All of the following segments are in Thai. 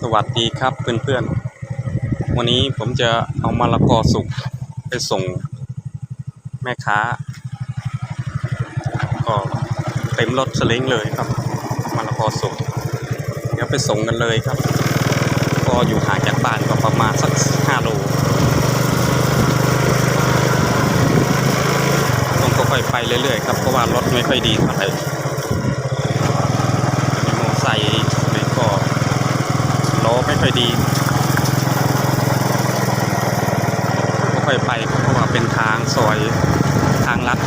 สวัสดีครับเพื่อนๆ วันนี้ผมจะเอามะละกอสุกไปส่งแม่ค้า ก็เต็มรถสลิงเลยครับมะละกอสุก เดี๋ยวไปส่งกันเลยครับ ก็อยู่ห่างจากบ้านก็ประมาณสักห้าโลต้องค่อยๆไปเรื่อยๆครับเพราะว่ารถไม่ค่อยดีเท่าไหร่มีมอเตอร์ไซค์นี่ก็ ล้อไม่ ค่อยดีก็ค่อยไปเพราะว่าเป็นทางซอยทางลัด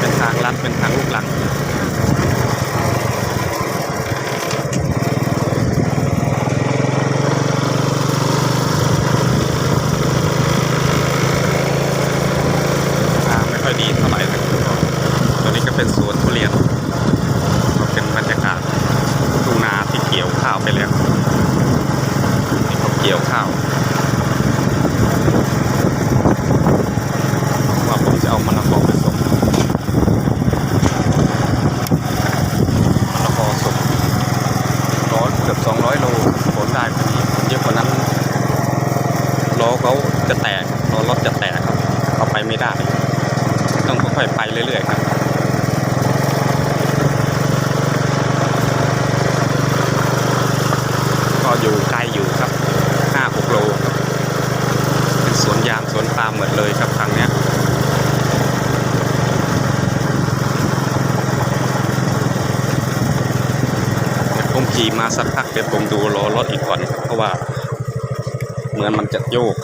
เป็นทางลัดเป็นทางลูกหลัง ทางไม่ค่อยดีเท่าไหร่นะครับตอนนี้ก็เป็นสวนทุเรียนก็เป็นบรรยากาศ ทุ่งนาที่เกี่ยว ข้าวไปแล้วนี่เขาเกี่ยวข้าวว่าผมจะเอามะละกอไปส่งมะละกอส่งร้อยเกือบสองร้อยโลผลได้พอดีเยอะกว่านั้นล้อเขาจะแตกล้อรถจะแตกครับ เอาไปไม่ได้ ต้องค่อยๆไปเรื่อยๆครับ อยู่ไกลอยู่ครับห้าหกโลครับเป็นสวนยางสวนปาล์มหมดเลยครับทางเนี้ยผมขี่มาสักพักเดี๋ยวผมดูล้อรถอีกก่อนครับเพราะว่าเหมือนมันจะโยก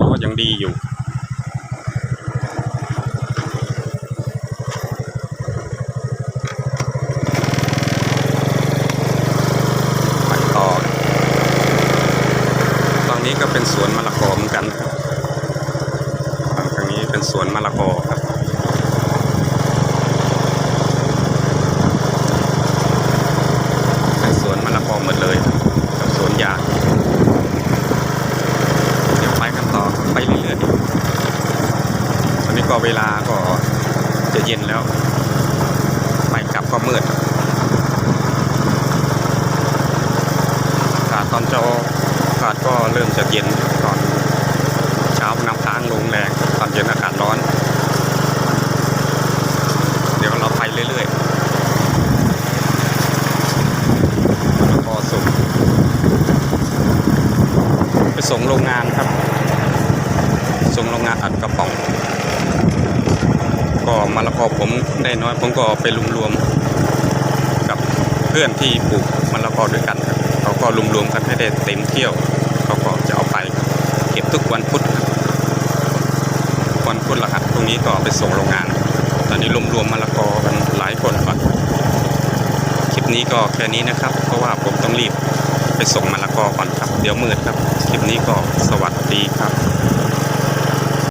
ล้อยังดีอยู่ ไปต่อตรง นี้ก็เป็นสวนมะละกอเหมือนกันครับฝั่งทางนี้เป็นสวนมะละกอครับ เป็นสวนมะละกอหมดเลยกับสวนยางเดี๋ยวไปกันต่อไปเรื่อยๆตอนนี้ก็เวลาก็จะเย็นแล้ว ไปกลับก็มืดตอนเช้าอากาศก็เริ่มจะเย็นตอนเช้าน้ำค้างลงแรงตอนเย็นอากาศร้อน เดี๋ยวเราไปเรื่อยๆแล้วก็ส่งไปส่งโรงงานครับ ส่งโรงงานอัดกระป๋อง ก็มะละกอผมได้น้อยผมก็ไปรวมๆกับเพื่อนที่ปลูกมะละกอด้วยกันครับ ก็รวมๆกันให้ได้เต็มเที่ยวเขาก็จะเอาไปเก็บทุกวันพุธวันพุธละครับตรงนี้ก็ไปส่งโรงงาน ตอนนี้รวมๆมะละกอกันหลายคนครับคลิปนี้ก็แค่นี้นะครับ เพราะว่าผมต้องรีบไปส่งมะละกอก่อนครับ เดี๋ยวมืดครับ คลิปนี้ก็สวัสดีครับ